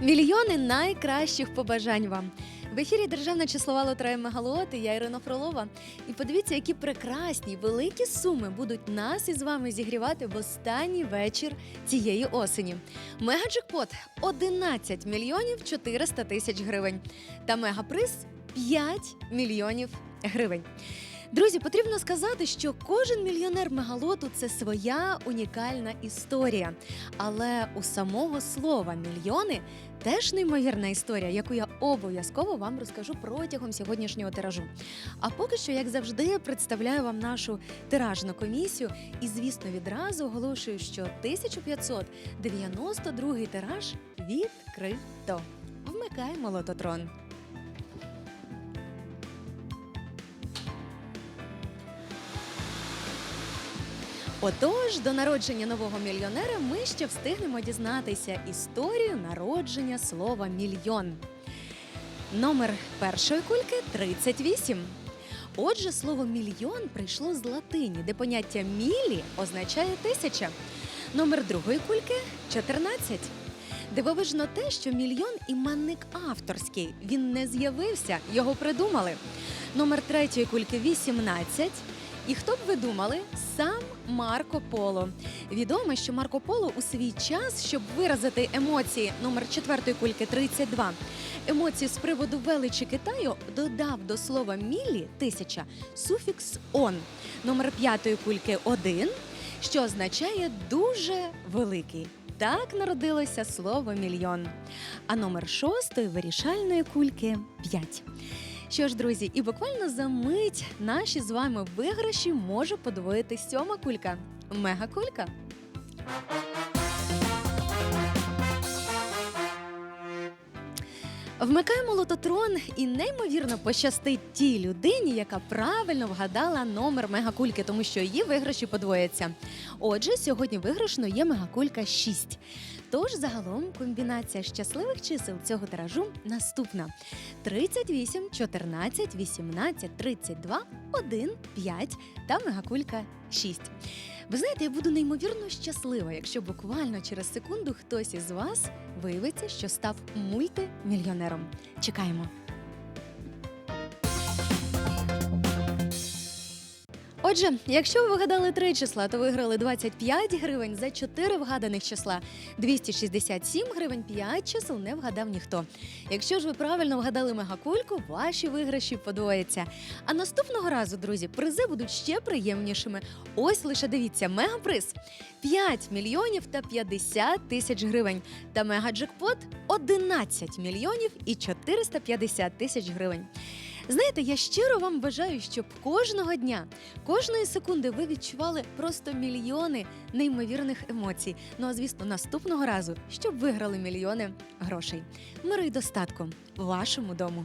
Мільйони найкращих побажань вам. В ефірі Державна числова лотерея Мегалот і я Ірина Фролова. І подивіться, які прекрасні великі суми будуть нас із вами зігрівати в останній вечір цієї осені. Мегаджекпот 11 мільйонів 400 тисяч гривень. Та мегаприз 5 мільйонів гривень. Друзі, потрібно сказати, що кожен мільйонер мегалоту це своя унікальна історія. Але у самого слова мільйони теж неймовірна історія, яку я обов'язково вам розкажу протягом сьогоднішнього тиражу. А поки що, як завжди, представляю вам нашу тиражну комісію. І, звісно, відразу оголошую, що 1592 тираж відкрито. Вмикаємо лототрон. Отож, до народження нового мільйонера ми ще встигнемо дізнатися історію народження слова мільйон. Номер першої кульки 38. Отже, слово мільйон прийшло з латині, де поняття мілі означає тисяча. Номер другої кульки 14. Дивовижно те, що мільйон іменник авторський. Він не з'явився, його придумали. Номер третьої кульки 18. І хто б ви думали? Сам Марко Поло. Відомо, що Марко Поло у свій час, щоб виразити емоції номер четвертої кульки 32, емоції з приводу величі Китаю, додав до слова мілі тисяча суфікс он. Номер п'ятої кульки один, що означає дуже великий. Так народилося слово мільйон. А номер шостої вирішальної кульки 5. Що ж, друзі, і буквально за мить наші з вами виграші може подвоїти сьома кулька. Мегакулька. Вмикаємо лототрон і неймовірно пощастить тій людині, яка правильно вгадала номер мегакульки, тому що її виграші подвояться. Отже, сьогодні виграшно є мегакулька 6. Тож загалом комбінація щасливих чисел цього тиражу наступна: 38, 14, 18, 32, 1, 5 та мегакулька 6. Ви знаєте, я буду неймовірно щаслива, якщо буквально через секунду хтось із вас виявиться, що став мультимільйонером. Чекаємо. Отже, якщо ви вигадали три числа, то виграли 25 гривень за 4 вгаданих числа. 267 гривень 5 чисел не вгадав ніхто. Якщо ж ви правильно вгадали мегакульку, ваші виграші подвояться. А наступного разу, друзі, призи будуть ще приємнішими. Ось лише дивіться, мегаприз 5 мільйонів та 50 тисяч гривень. Та мегаджекпот 11 мільйонів і 450 тисяч гривень. Знаєте, я щиро вам бажаю, щоб кожного дня, кожної секунди ви відчували просто мільйони неймовірних емоцій. Ну а звісно, наступного разу, щоб виграли мільйони грошей. Миру й достатку вашому дому.